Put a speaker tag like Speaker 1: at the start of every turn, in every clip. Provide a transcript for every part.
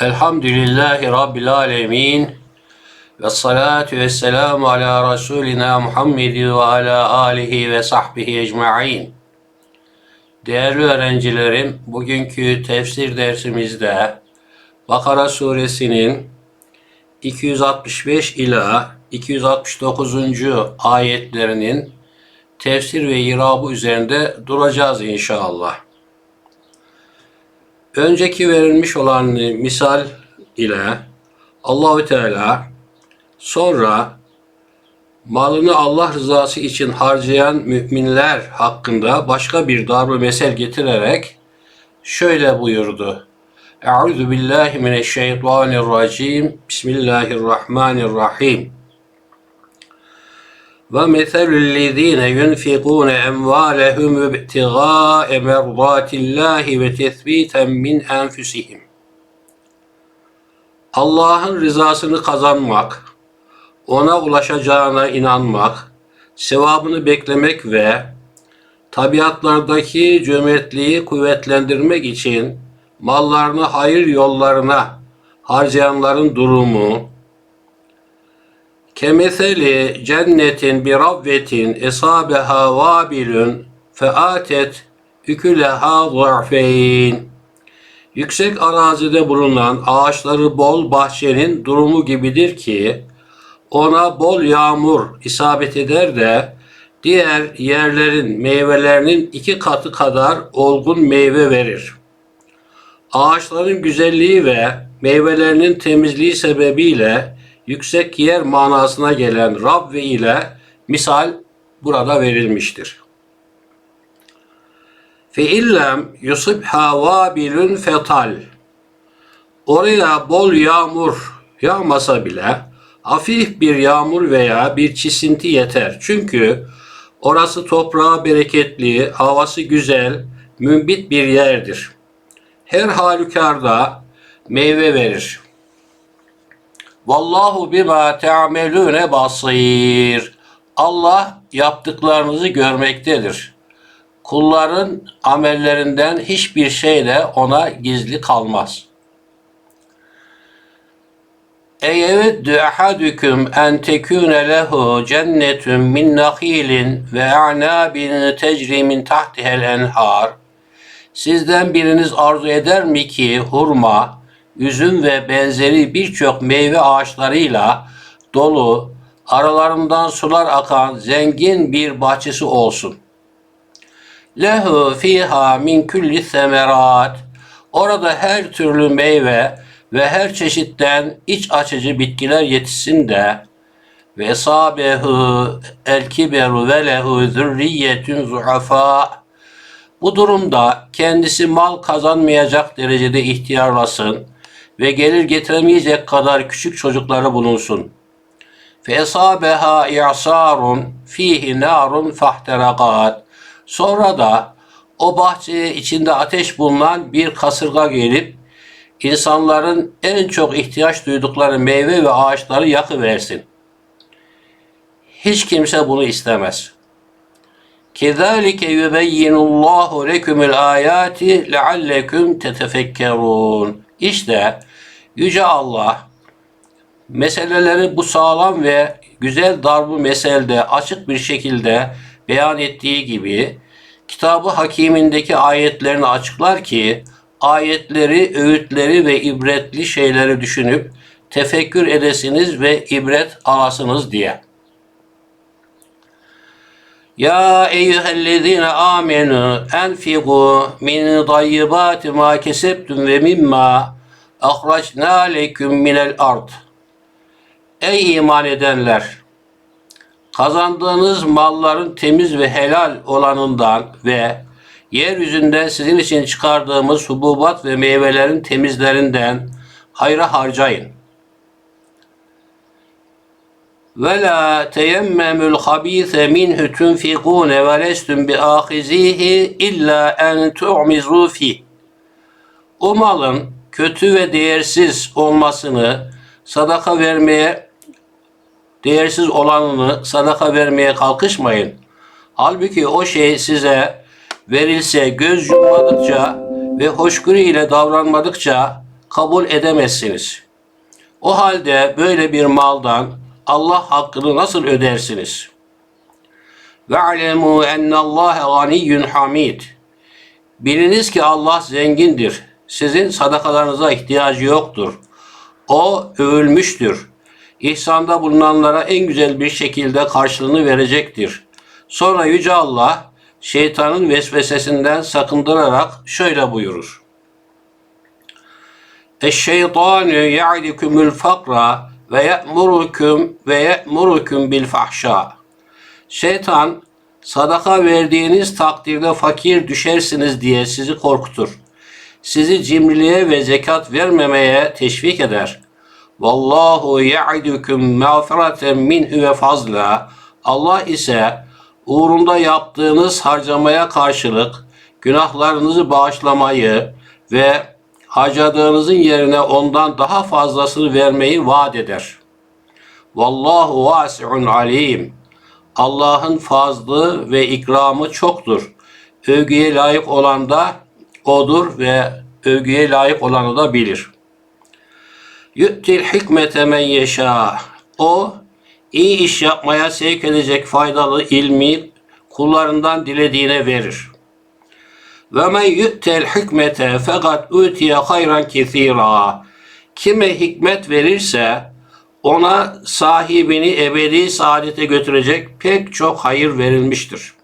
Speaker 1: Elhamdülillahi Rabbil Alemin ve salatu ve selamu ala Resulina Muhammedi ve ala alihi ve sahbihi ecma'in. Değerli öğrencilerim, bugünkü tefsir dersimizde Bakara suresinin 265 ila 269. ayetlerinin tefsir ve irabı üzerinde duracağız inşallah. Önceki verilmiş olan misal ile Allahü Teala sonra malını Allah rızası için harcayan müminler hakkında başka bir darbe mesel getirerek şöyle buyurdu. Euzu billahi mineşşeytanirracim. Bismillahirrahmanirrahim. ومثل الذين ينفقون أموالهم ابتغاء مرضات الله وتثبيتا من أنفسهم Allah'ın rızasını kazanmak, ona ulaşacağına inanmak, sevabını beklemek ve tabiatlardaki cömertliği kuvvetlendirmek için mallarını hayır yollarına harcayanların durumu, Kemeseli cennetin bir rabvetin esabeha vabilün featet üküleha za'feyn. Yüksek arazide bulunan ağaçları bol bahçenin durumu gibidir ki ona bol yağmur isabet eder de diğer yerlerin meyvelerinin iki katı kadar olgun meyve verir. Ağaçların güzelliği ve meyvelerinin temizliği sebebiyle yüksek yer manasına gelen Rabbe ile misal burada verilmiştir. Fe illem yusibha vabilun fetal. Oraya bol yağmur yağmasa bile hafif bir yağmur veya bir çisinti yeter. Çünkü orası toprağı bereketli, havası güzel, mümbit bir yerdir. Her halükarda meyve verir. Vallahu bima te'amelune basir. Allah yaptıklarınızı görmektedir. Kulların amellerinden hiçbir şey de ona gizli kalmaz. Eyeveddü ahadüküm en tekûne lehu cennetun min nakhilin ve a'nabin tecri min tahtihel enhar. Sizden biriniz arzu eder mi ki hurma, üzüm ve benzeri birçok meyve ağaçlarıyla dolu, aralarından sular akan zengin bir bahçesi olsun. Lehu fiha min kulli semerat. Orada her türlü meyve ve her çeşitten iç açıcı bitkiler yetişsin de ve sabehu el kiberu ve lehu zürriyetun zuhafa. Bu durumda kendisi mal kazanmayacak derecede ihtiyarlasın ve gelir getiremeyecek kadar küçük çocukları bulunsun. Fesabeha i'sarun fihi narun fahterakat. Sonra da o bahçeye içinde ateş bulunan bir kasırga gelip insanların en çok ihtiyaç duydukları meyve ve ağaçları yakıversin. Hiç kimse bunu istemez. Kezalike yubeyyinullahu lekumul ayati leallekum tetefekkerun. İşte Yüce Allah meseleleri bu sağlam ve güzel darbu meselde açık bir şekilde beyan ettiği gibi kitabı hakimindeki ayetlerini açıklar ki ayetleri, öğütleri ve ibretli şeyleri düşünüp tefekkür edesiniz ve ibret alasınız diye. Ya eyyühellezine amenu enfigu min dayyibati ma kesebtum ve mimma ahracna leküm minel ard. Ey iman edenler! Kazandığınız malların temiz ve helal olanından ve yeryüzünden sizin için çıkardığımız hububat ve meyvelerin temizlerinden hayra harcayın. Ve la teyemmemul habise minhu tunfikun ve lestum bi ahizihi illa en tu'mizu fi. O malın kötü ve değersiz olmasını sadaka vermeye değersiz olanını sadaka vermeye kalkışmayın. Halbuki o şey size verilse göz yummadıkça ve hoşgörü ile davranmadıkça kabul edemezsiniz. O halde böyle bir maldan Allah hakkını nasıl ödersiniz? Ve'lemû ennallâhe ganiyyun hamid. Biliniz ki Allah zengindir. Sizin sadakalarınıza ihtiyacı yoktur. O övülmüştür. İhsanda bulunanlara en güzel bir şekilde karşılığını verecektir. Sonra Yüce Allah şeytanın vesvesesinden sakındırarak şöyle buyurur. Eşşeytanu ya'idukumul fakra ve ye'murukum ve ye'murukum bil fahşa. Şeytan sadaka verdiğiniz takdirde fakir düşersiniz diye sizi korkutur. Sizi cimriliğe ve zekat vermemeye teşvik eder. Vallahu ya'idukum mağfireten minhu ve fazla. Allah ise uğrunda yaptığınız harcamaya karşılık günahlarınızı bağışlamayı ve harcadığınızın yerine ondan daha fazlasını vermeyi vaat eder. Vallahu vasi'un alim. Allah'ın fazlı ve ikramı çoktur. Övgüye layık olan da odur ve övgüye layık olanı da bilir. Yü'til hikmete men yeşâ. O iyi iş yapmaya sevk edecek faydalı ilmi kullarından dilediğine verir. Ve men yu'tel hikmete fakat utiye hayran kesira. Kime hikmet verirse ona sahibini ebedi saadete götürecek pek çok hayır verilmiştir.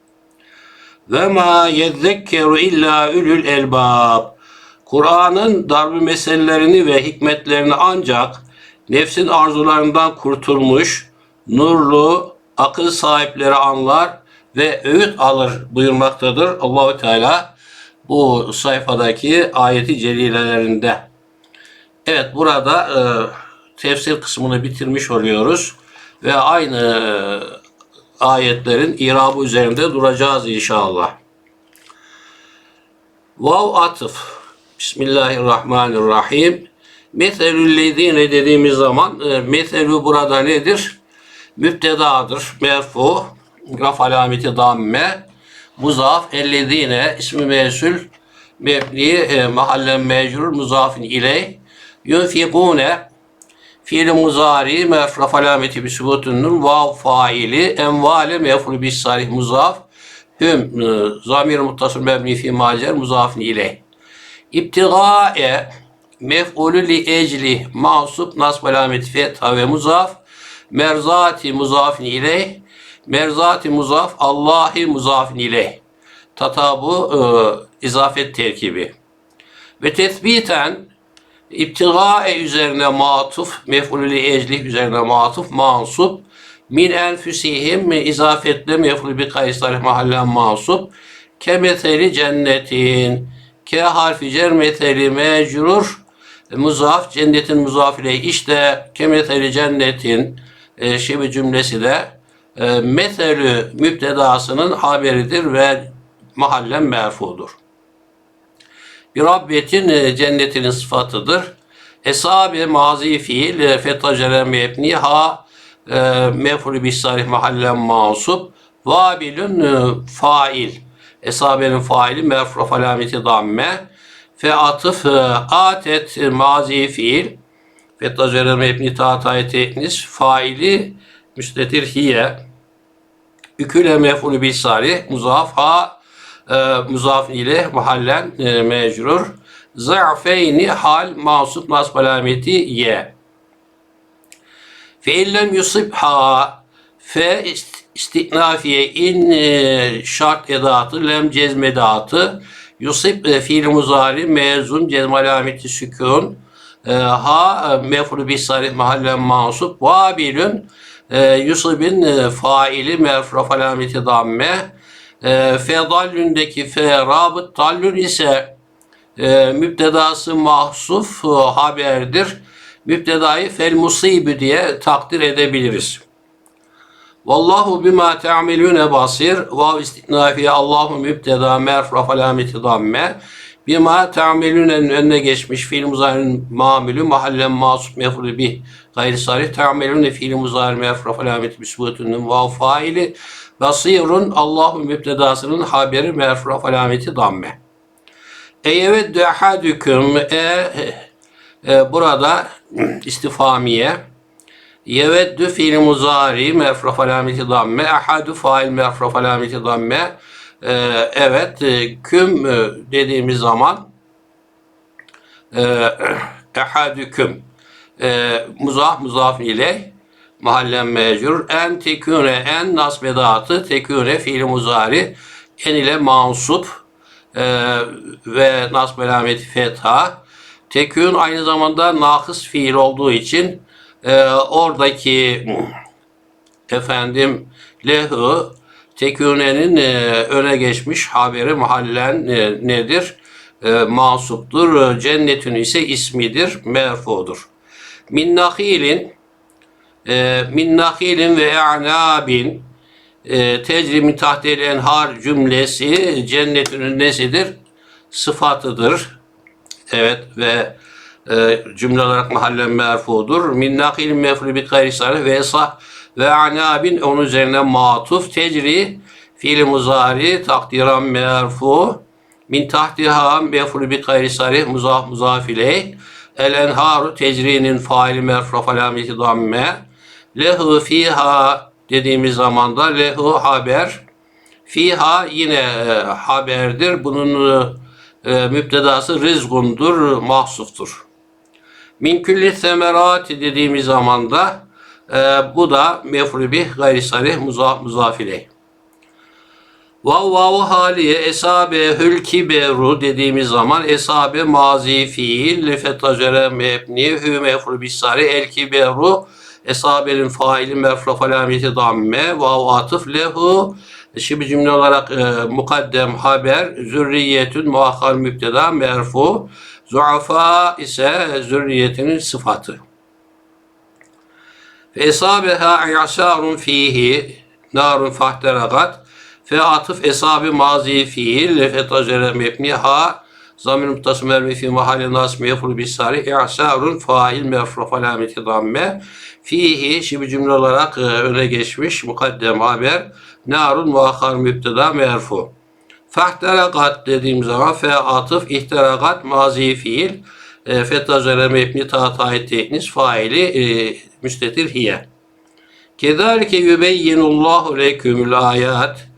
Speaker 1: Ve ma yezzekkeru illa ülül elbab. Kur'an'ın darbe meselelerini ve hikmetlerini ancak nefsin arzularından kurtulmuş, nurlu, akıl sahipleri anlar ve öğüt alır buyurmaktadır Allahü Teala bu sayfadaki ayeti celilelerinde. Evet burada e, tefsir kısmını bitirmiş oluyoruz ve aynı ayetlerin irabı üzerinde duracağız inşallah. Vav atıf. Bismillahirrahmanirrahim. Meselüllezine dediğimiz zaman e, meselü burada nedir? Müptedadır. Merfu. Raf alameti damme. Muzaf ellezine ismi mesul mebni e, mahallen mecrur muzafin iley yunfikune fiil muzari mefraf alameti bi subutun nun vav faili envale mefru bis sarih muzaf hüm e, zamir muttasıl mebni fi macer muzafin iley İptigae mef'ulü li ecli mahsup nasb alameti fetha ve muzaf merzati muzafin ileyh merzati muzaf Allahi muzafin ileyh. Tatabu e, izafet terkibi. Ve tespiten İptigae üzerine matuf, mef'ulü li ecli üzerine matuf, mansup, min enfüsihim izafetle mef'ulü bi kaysar mahallen mansup, kemetheli cennetin, K harfi cer meteli mecrur muzaf cennetin muzaf ile işte kemeteli cennetin e, şibi cümlesi de e, metelü müptedasının haberidir ve mahallen merfudur. Bir Rabbetin e, cennetinin sıfatıdır. Esabe mazi fiil e, fetacere mebni ha e, mefru bisarih mahallen masup vabilün fail. Esabenin faili merfu alameti damme. Fe atıf atet mazi fiil fetta üzerine mebni taatayı teknis faili müstetir hiye. Üküle mef'ulü bisari muzaf ha e, muzaf ile mahallen e, mecrur. Za'feyni hal masup nasb alameti ye. Fe illem yusibha fe istinafiye in e, şart edatı, lem cezm edatı, yusib e, fiil muzari, mezun, cezm alameti sükun, e, ha mefru bis sarih mahallen mansup, vabilün e, yusibin e, faili merfraf alameti damme, e, fedallündeki fe rabıt tallün ise e, müptedası mahsuf e, haberdir. Müptedayı fel musibü diye takdir edebiliriz. Vallahu bima te'amelune basir. Vav istinafiye Allahu mübteda merf alameti damme. Bima te'amelüne'nin önüne geçmiş fiil muzari'nin mamülü mahallen masup mefulü bih gayri sarih te'amelüne fiil muzari merf alameti bisbutunun vav faili basirun Allahu mübtedasının haberi merf alameti damme. Eyeveddu ahadüküm e e, burada istifamiye yeveddü fiil muzari merfu alameti damme ahadu fail merfu alameti damme E, evet e, küm e, dediğimiz zaman e, ehadüküm e, muzaf muzaf ile mahallen mecrur en teküne en nasbedatı teküne fiil muzari en ile mansup e, ve nasb alameti fetha tekün aynı zamanda nakıs fiil olduğu için e, oradaki efendim lehu tekünenin e, öne geçmiş haberi mahallen e, nedir? E, masuptur. Cennetin ise ismidir, merfudur. Min nahilin e, min nahilin ve a'nabin e, tecri min tahtel enhar cümlesi cennetin nesidir? Sıfatıdır. Evet ve e, cümle olarak mahallen merfudur. Min nakilin mefru bi gayri ve sah ve anabin onun üzerine matuf tecri fiil muzari takdiran merfu min tahtiha mefru bi gayri sarih muzaf muzaf ileyh el enharu tecrinin faili merfu alameti damme lehu fiha dediğimiz zaman da lehu haber fiha yine e, haberdir. Bunun e, müptedası rizgundur, mahsuftur. Min külli semerati dediğimiz zaman da e, bu da mefru bih gayri sarih muzaf, muzaf ileyh. Vav vav haliye esabe hülki beru dediğimiz zaman esabe mazi fiil fetacere mebni hü mefru bisari el kiberu esabenin faili merfu alameti damme vav atıf lehu. Şimdi cümle olarak e, mukaddem haber, zürriyetün muakhar müpteda merfu, zuafa ise zürriyetinin sıfatı. Fe esabeha i'sarun fihi narun fahteragat fe atıf esabi mazi fiil fe tacere mebniha zamir muttasım vermi fi mahalli nas meful bisari i'sarun fail mefru alameti damme fihi şimdi cümle olarak e, öne geçmiş mukaddem haber narun muakhar müpteda merfu fahteragat dediğim zaman fe atıf ihteragat mazi fiil e, fetazere mebni ta tayyid teknis faili e, müstetir hiye. Kedalike yübeyyinullahu lekümül ayat.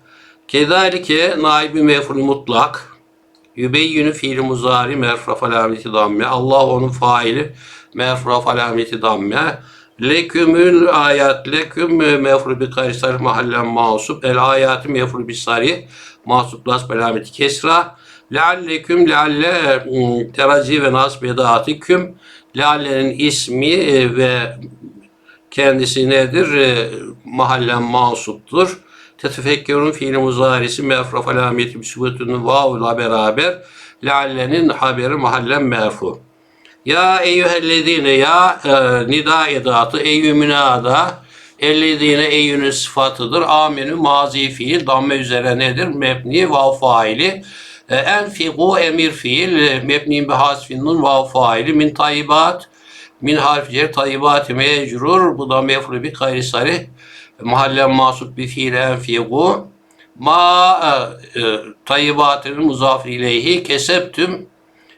Speaker 1: Kedalike naibi mef'ul mutlak. Yübeyyinü fiil muzari merfraf alameti damme. Allah onun faili merfraf alameti damme. Lekümül ayat leküm mef'ul bi karisar mahallen masup. El ayatı mef'ul bi sari masup las alameti kesra. Lealleküm lealle ım, terazi ve nasb edatüküm. Lealle'nin ismi e, ve kendisi nedir? E, mahallen masuptur. Tetefekkerun fiili muzarisi merfraf alameti bisubutun vavla beraber leallenin haberi mahallen merfu. Ya eyyühellezine ya e, nida edatı eyyü münada ellezine eyyünün sıfatıdır. Amenü mazi fiil damme üzere nedir? Mebni vav faili. E, enfigu emir fiil mebni bihasfin nun vav faili min tayyibat min harfi cer tayyibat mecrur bu da mefru bi gayri sarih mahallen masup bi fiil enfigu. Ma e, e, tayyibatın muzafir ileyhi keseptüm.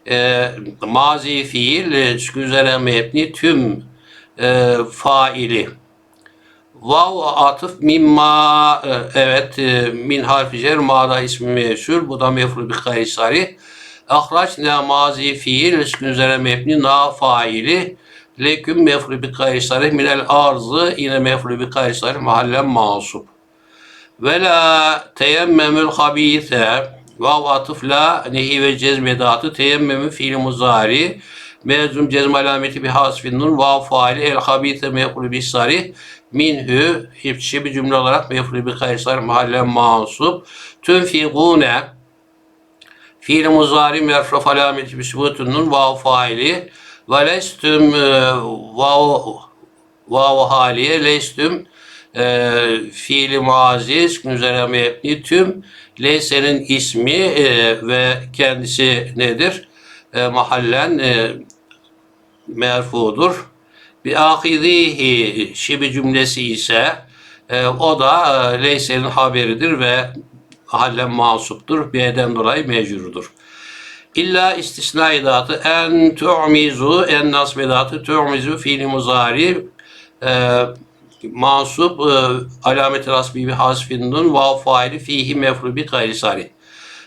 Speaker 1: E, mazi fiil e, üzere mebni tüm e, faili. Vav atıf mimma e, evet e, min harfi cer ma'da ismi meşhur. Bu da mefru bi kaysari ahraç ne mazi fiil üzere mebni na faili leküm mefru bi kaysari minel arzı yine mefru bi kaysari mahallen masup ve la teyemmemül habise vav atıf la nehi ve cezmedatı teyemmemü fiil muzari mezum cezm alameti bi hasfin nun vav faili el habise mefru sarih minhü hipçi bir cümle olarak mefru bi kaysar mahallen mansup tünfigune fiil muzari merfu alameti bi subutunun vav faili ve lestüm vav vav haliye lestüm e, fiili muaziz üzere mebni tüm leysenin ismi e, ve kendisi nedir? E, mahallen e, merfudur. Bi ahizihi şibi cümlesi ise e, o da e, leysenin haberidir ve mahallen masuptur. B'den dolayı mecrurudur. İlla istisna edatı en tu'mizu en nasb edatı tu'mizu fiili muzari e, mansup e, alameti rasbi bi hasfin nun vav faili fihi mefru bi gayri sarih.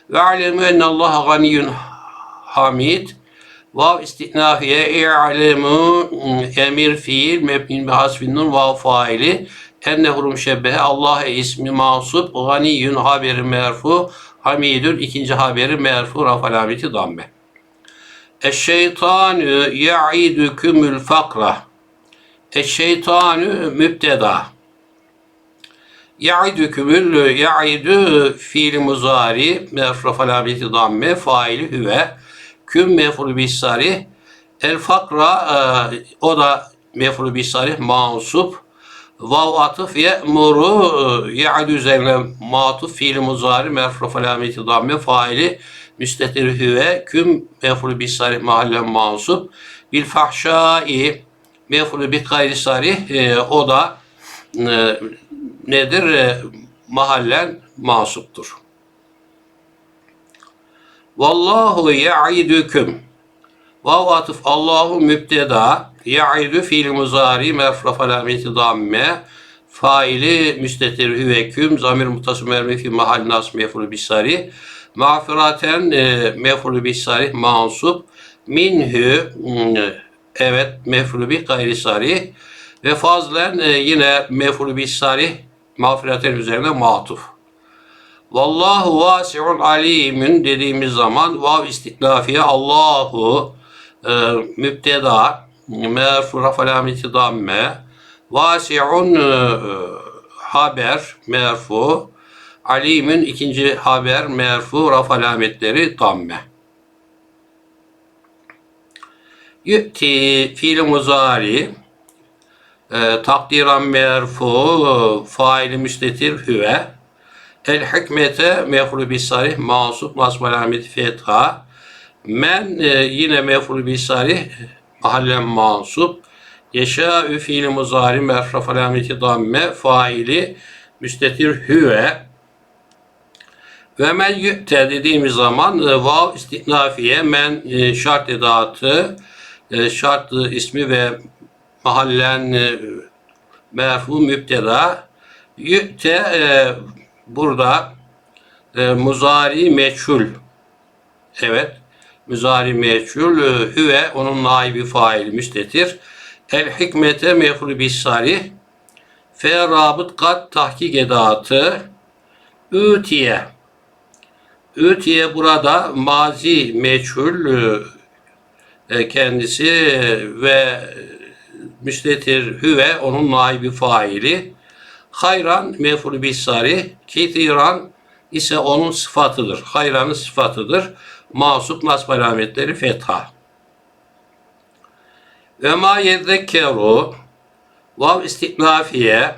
Speaker 1: Ve alemu enne Allah ganiyyun hamid Vav istinafiye i'lemu emir fiil mebnin bi hasfin nun vav faili ennehu müşebbehe Allah ismi mansup ganiyyun haberi merfu hamidun ikinci haberi merfu raf alameti damme. Eşşeytanü ya'idukumul fakra. Eşşeytanü mübteda. Ya'idukumul ya'idu fiil muzari merfu raf alameti damme faili hüve küm mef'ul bisari el fakra e, o da mef'ul bisari mansup vav atıf ye'muru e, ya'du üzerine matuf fiil muzari merfu alameti damme faili müstetir hüve küm mef'ul bisari mahallen mansup bil fahşai mef'ul bi gayri sarih e, o da e, nedir e, mahallen mansuptur. Vallahu ya'idukum. Vav atıf Allahu mübteda. Ya'idu fiil muzari merfu alameti damme. Faili müstetir hüveküm. Zamir mutasım ermi fi mahal nas mefulu bisari. Mağfiraten e, mefulu bisari mansup. Minhü mm, evet mefulu bi gayri sari. Ve fazlen e, yine mefulu bisari mağfiraten üzerine matuf. Vallahu vasi'un alimin dediğimiz zaman vav istinafiye Allahu mübteda merfu alameti damme vasi'un e, haber merfu. Alimin ikinci haber merfu raf alametleri damme Yü'ti fiil muzari. E, takdiran merfu faili müstetir hüve. El hikmete mef'ulü bis sarih mansup nasb alameti fetha. Men e, yine mef'ulü bis sarih mahallen mansup. Yeşâ'ü fiili muzari merraf alameti damme faili müstetir hüve. Ve men yü'te dediğimiz zaman e, vav istinafiye men e, şart edatı e, şart ismi ve mahallen e, merfu müpteda yü'te e, burada e, muzari meçhul evet muzari meçhul hüve onun naibi fail müstetir el hikmete mefru bis sarih fe rabıt kat tahkik edatı ütiye ütiye burada mazi meçhul e, kendisi ve müstetir hüve onun naibi faili Hayran mef'ul bisari, kitiran ise onun sıfatıdır. Hayranın sıfatıdır. Masup nasb alametleri fetha. Ve ma yezzekkeru vav istinafiye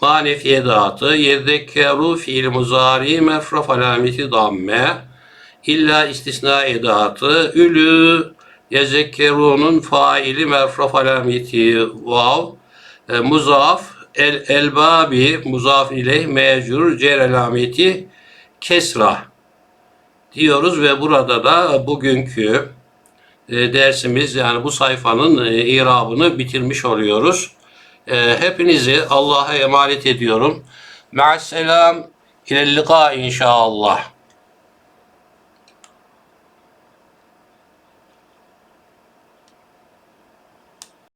Speaker 1: manefiye dağıtı yezzekkeru fiil muzari mefraf alameti damme illa istisna edatı ülü yezekkerunun faili merfraf alameti vav e, muzaf el elbabi muzaf ileyh mecrur cer alameti kesra diyoruz ve burada da bugünkü e, dersimiz yani bu sayfanın e, irabını bitirmiş oluyoruz. E, hepinizi Allah'a emanet ediyorum. Ma'asselam ilellika inşallah.